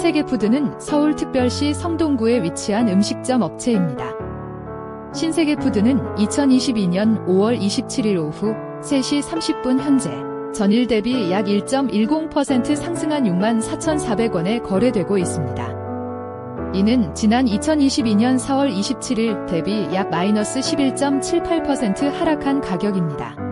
신세계푸드는 서울특별시 성동구에 위치한 음식점 업체입니다. 신세계푸드는 2022년 5월 27일 오후 3시 30분 현재 전일 대비 약 1.10% 상승한 6만 4,400원에 거래되고 있습니다. 이는 지난 2022년 4월 27일 대비 약 마이너스 11.78% 하락한 가격입니다.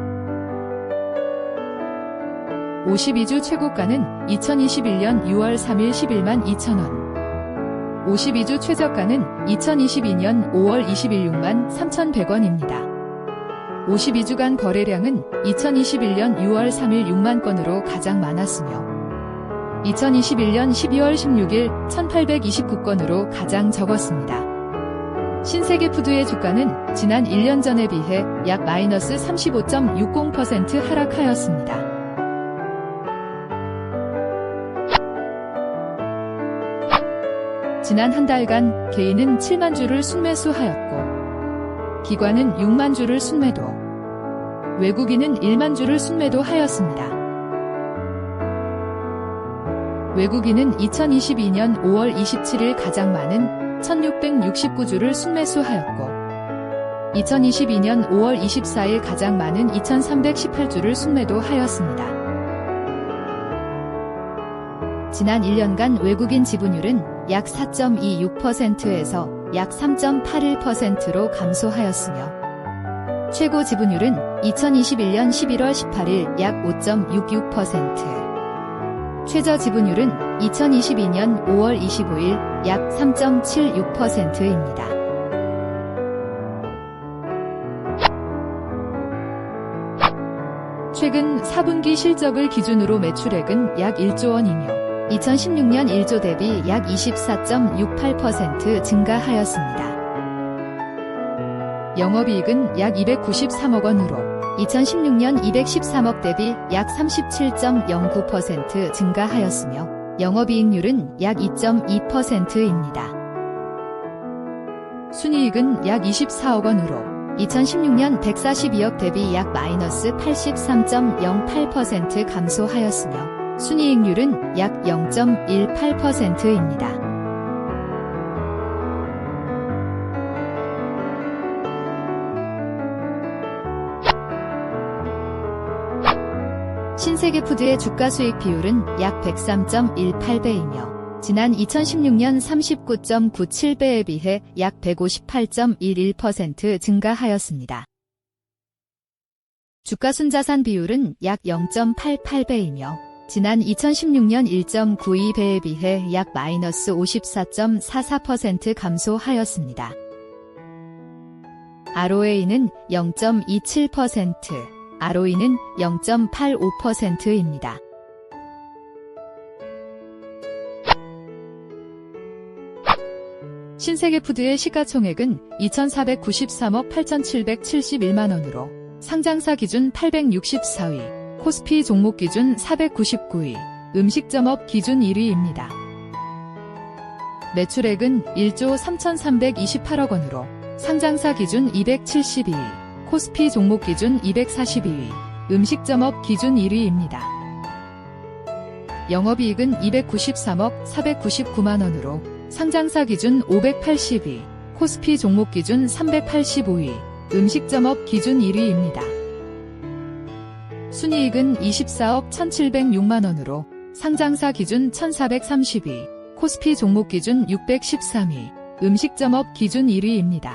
52주 최고가는 2021년 6월 3일 11만 2천원. 52주 최저가는 2022년 5월 20일 6만 3,100원입니다. 52주간 거래량은 2021년 6월 3일 6만 건으로 가장 많았으며 2021년 12월 16일 1829건으로 가장 적었습니다. 신세계 푸드의 주가는 지난 1년 전에 비해 약 마이너스 35.60% 하락하였습니다. 지난 한 달간 개인은 7만 주를 순매수하였고 기관은 6만 주를 순매도 외국인은 1만 주를 순매도 하였습니다. 외국인은 2022년 5월 27일 가장 많은 1669주를 순매수하였고 2022년 5월 24일 가장 많은 2318주를 순매도 하였습니다. 지난 1년간 외국인 지분율은 약 4.26%에서 약 3.81%로 감소하였으며 최고 지분율은 2021년 11월 18일 약 5.66%, 최저 지분율은 2022년 5월 25일 약 3.76%입니다. 최근 4분기 실적을 기준으로 매출액은 약 1조 원이며 2016년 1조 대비 약 24.68% 증가하였습니다. 영업이익은 약 293억 원으로 2016년 213억 대비 약 37.09% 증가하였으며 영업이익률은 약 2.2%입니다. 순이익은 약 24억 원으로 2016년 142억 대비 약 마이너스 83.08% 감소하였으며 순이익률은 약 0.18%입니다. 신세계 푸드의 주가 수익 비율은 약 103.18배이며 지난 2016년 39.97배에 비해 약 158.11% 증가하였습니다. 주가 순자산 비율은 약 0.88배이며 지난 2016년 1.92배에 비해 약 마이너스 54.44% 감소하였습니다. ROA는 0.27%, ROE는 0.85%입니다. 신세계푸드의 시가총액은 2,493억 8,771만원으로 상장사 기준 864위, 코스피 종목 기준 499위, 음식점업 기준 1위입니다. 매출액은 1조 3,328억 원으로 상장사 기준 272위, 코스피 종목 기준 242위, 음식점업 기준 1위입니다. 영업이익은 293억 499만 원으로 상장사 기준 580위, 코스피 종목 기준 385위, 음식점업 기준 1위입니다. 순이익은 24억 1706만 원으로 상장사 기준 1430위, 코스피 종목 기준 613위, 음식점업 기준 1위입니다.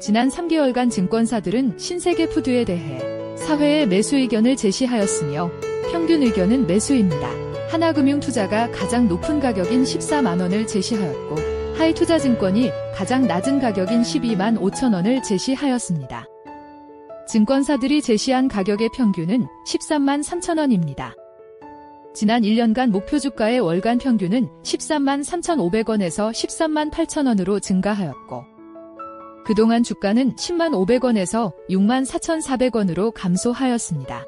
지난 3개월간 증권사들은 신세계 푸드에 대해 사회의 매수 의견을 제시하였으며 평균 의견은 매수입니다. 하나금융투자가 가장 높은 가격인 14만원을 제시하였고 하이투자증권이 가장 낮은 가격인 12만 5천 원을 제시하였습니다. 증권사들이 제시한 가격의 평균은 13만 3천 원입니다. 지난 1년간 목표 주가의 월간 평균은 13만 3,500원에서 13만 8천원으로 증가하였고 그동안 주가는 10만 500원에서 6만 4,400원으로 감소하였습니다.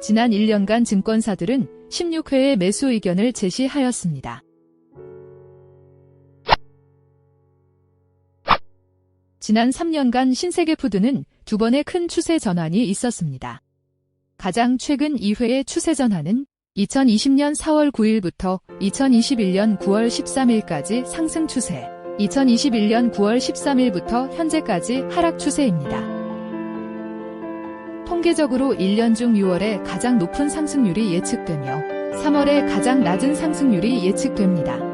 지난 1년간 증권사들은 16회의 매수 의견을 제시하였습니다. 지난 3년간 신세계 푸드는 두 번의 큰 추세 전환이 있었습니다. 가장 최근 2회의 추세 전환은 2020년 4월 9일부터 2021년 9월 13일까지 상승 추세, 2021년 9월 13일부터 현재까지 하락 추세입니다. 통계적으로 1년 중 6월에 가장 높은 상승률이 예측되며 3월에 가장 낮은 상승률이 예측됩니다.